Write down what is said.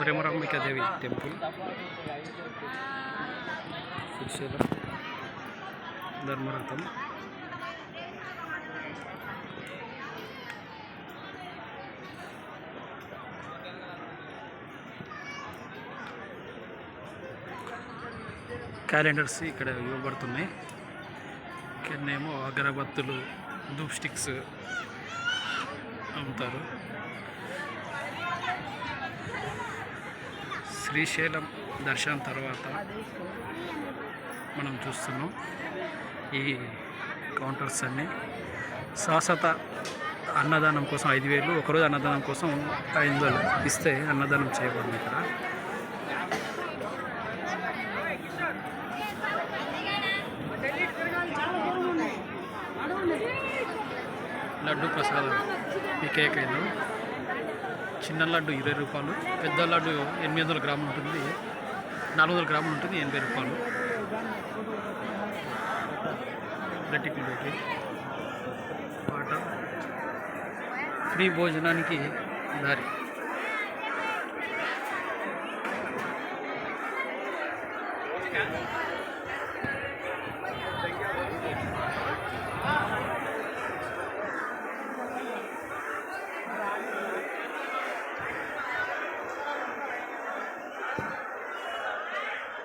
Brahmarambika Devi temple. Srisailam ధర్మరథం. Calendars ఇక్కడ ఇవ్వబడుతున్నాయి. ఇక్కడనేమో అగరబత్తులు ధూప్ స్టిక్స్ అమ్ముతారు. శ్రీశైలం దర్శనం తర్వాత మనం చూస్తున్నాం ఈ కౌంటర్స్ అన్నీ. శాశ్వత అన్నదానం కోసం ఐదు వేలు ఒకరోజు అన్నదానం కోసం ఐదు వేలు ఇస్తే అన్నదానం చేయబడింది ఇక్కడ. లడ్డు ప్రసాదం ఈ కేక్ అయినా చిన్న లడ్డు ఇరవై రూపాయలు పెద్ద లడ్డు ఎనిమిది వందల గ్రాములు ఉంటుంది. నాలుగు వందల గ్రాములు ఉంటుంది ఎనభై రూపాయలు. గట్టికి పాట ఫ్రీ భోజనానికి దారి.